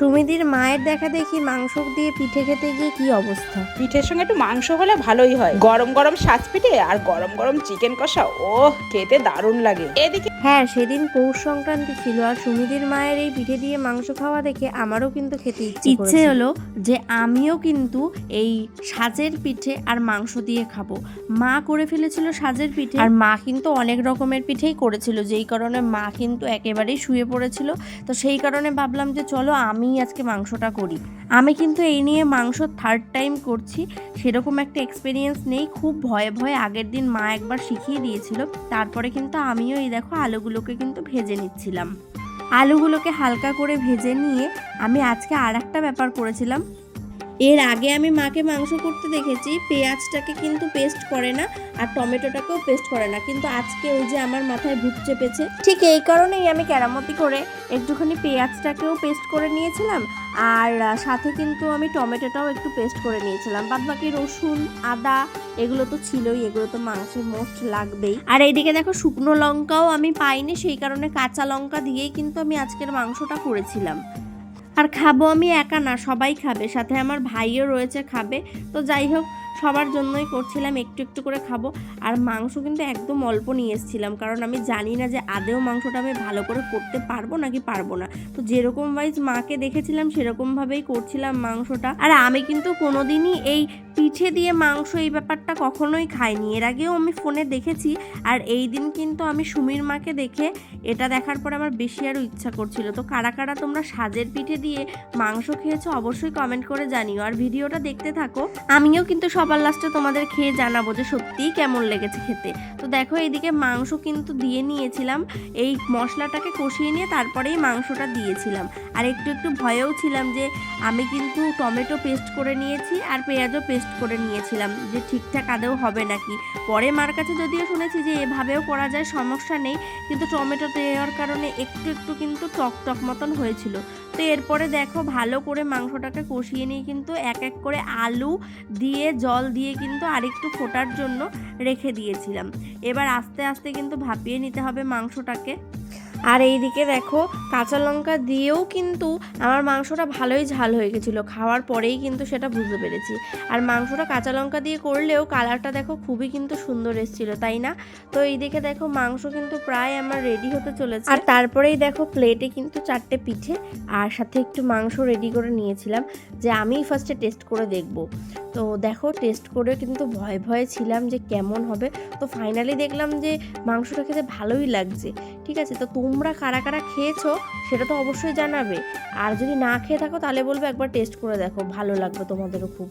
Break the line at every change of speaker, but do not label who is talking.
সুমিদির মায়ের দেখা দেখি মাংস দিয়ে পিঠে খেতে গিয়ে কি অবস্থা?
পিঠের সঙ্গে একটু মাংস হলে ভালোই হয়। গরম গরম সাজ পিঠে আর গরম গরম চিকেন কষা ও খেতে দারুণ লাগে। এদিকে
হ্যাঁ সেদিন পৌষ সংক্রান্তি ছিল আর সুমিদির মায়ের এই পিঠে দিয়ে মাংস খাওয়া দেখে আমারও কিন্তু খেতে ইচ্ছে ইচ্ছে হলো যে আমিও কিন্তু এই সাজের পিঠে আর মাংস দিয়ে খাব। মা করে ফেলেছিল সাজের পিঠে। আর মা কিন্তু অনেক রকমের পিঠেই করেছিল যেই কারণে মা কিন্তু একেবারেই শুয়ে পড়েছিল। তো সেই কারণে ভাবলাম যে চলো আমি আজকে মাংসটা করি। আমি কিন্তু এই নিয়ে মাংস থার্ড টাইম করছি। সেরকম একটা এক্সপিরিয়েন্স নেই। খুব ভয়ে ভয়ে আগের দিন মা একবার শিখিয়ে দিয়েছিল। তারপরে কিন্তু আমিও এই দেখো আলুগুলোকে কিন্তু ভেজে নিচ্ছিলাম। আলুগুলোকে হালকা করে ভেজে নিয়ে আমি আজকে আর একটা ব্যাপার করেছিলাম। এর আগে আমি মাকে মাংস করতে দেখেছি, পেঁয়াজটাকে কিন্তু পেস্ট করে না আর টমেটোটাকেও পেস্ট করে না। কিন্তু আজকে ওই যে আমার মাথায় ভূত চেপেছে। ঠিক এই কারণেই আমি কেরামতি করে একটুখানি পেঁয়াজটাকেও পেস্ট করে নিয়েছিলাম আর সাথে কিন্তু আমি টমেটোটাও একটু পেস্ট করে নিয়েছিলাম। বাদ বাকি রসুন, আদা এগুলো তো ছিলই, এগুলো তো মাংসের মোস্ট লাগবেই। আর এইদিকে দেখো শুকনো লঙ্কাও আমি পাইনি, সেই কারণে কাঁচা লঙ্কা দিয়েই কিন্তু আমি আজকের মাংসটা করেছিলাম। আর খাব আমি একা না, সবাই খাবে, সাথে আমার ভাইও রয়েছে, খাবে। তো যাই হোক সবার জন্যই করছিলাম, একটু একটু করে খাব। আর মাংস কিন্তু একদম অল্প নিয়ে এসেছিলাম, কারণ আমি জানি না যে আদেও মাংসটা আমি ভালো করে করতে পারব নাকি পারব না। তো যেরকম ওয়াইজ মাকে দেখেছিলাম, সেরকমভাবেই করছিলাম মাংসটা। আর আমি কিন্তু কোনোদিনই এই পিঠে দিয়ে মাংস এই ব্যাপারটা কখনোই খাইনি। এর আগেও আমি ফোনে দেখেছি, আর এই দিন কিন্তু আমি সুমির মাকে দেখে এটা দেখার পর আমার বেশি আরও ইচ্ছা করছিল। তো কারা কারা তোমরা সাজের পিঠে দিয়ে মাংস খেয়েছো, অবশ্যই কমেন্ট করে জানিও। আর ভিডিওটা দেখতে থাকো। আমিও কিন্তু সবার লাস্টে তোমাদের খেয়ে জানাব যে সত্যিই কেমন লেগেছে খেতে। তো দেখো এইদিকে মাংস কিন্তু দিয়ে নিয়েছিলাম। এই মশলাটাকে কষিয়ে নিয়ে তারপরেই মাংসটা দিয়েছিলাম। আর একটু একটু ভয়েও ছিলাম যে আমি কিন্তু টমেটো পেস্ট করে নিয়েছি আর পেঁয়াজও পেস্ট করে নিয়েছিলাম, যে ঠিকঠাক আদেও হবে নাকি। পরে মার কাছে যদিও শুনেছি যে এভাবেও করা যায়, সমস্যা নেই। কিন্তু টমেটো দেওয়ার কারণে একটু একটু কিন্তু টক টক মতন হয়েছিল। তো এরপরে দেখো ভালো করে মাংসটাকে কষিয়ে নিয়ে কিন্তু এক এক করে আলু দিয়ে, জল দিয়ে কিন্তু আরেকটু ফোটার জন্য রেখে দিয়েছিলাম। এবার আস্তে আস্তে কিন্তু ভাপিয়ে নিতে হবে মাংসটাকে। আর এইদিকে দেখো কাঁচা লঙ্কা দিয়েও কিন্তু আমার মাংসটা ভালোই ঝাল হয়ে গেছিল। খাওয়ার পরেই কিন্তু সেটা বুঝতে পেরেছি। আর মাংসটা কাঁচা লঙ্কা দিয়ে করলেও কালারটা দেখো খুবই কিন্তু সুন্দর এসেছিল, তাই না? তো এইদিকে দেখো মাংস কিন্তু প্রায় আমার রেডি হতে চলেছে। আর তারপরেই দেখো প্লেটে কিন্তু চারটে পিঠে আর সাথে একটু মাংস রেডি করে নিয়েছিলাম, যে আমিই ফার্স্টে টেস্ট করে দেখব। তো দেখো টেস্ট করে কিন্তু ভয় ভয়ে ছিলাম যে কেমন হবে। তো ফাইনালি দেখলাম যে মাংসটা খেতে ভালোই লাগছে, ঠিক আছে? তো তোমরা কারা কারা খেয়েছো সেটা তো অবশ্যই জানাবে। আর যদি না খেয়ে থাকো তাহলে বলবে একবার টেস্ট করে দেখো, ভালো লাগবে তোমাদেরও খুব।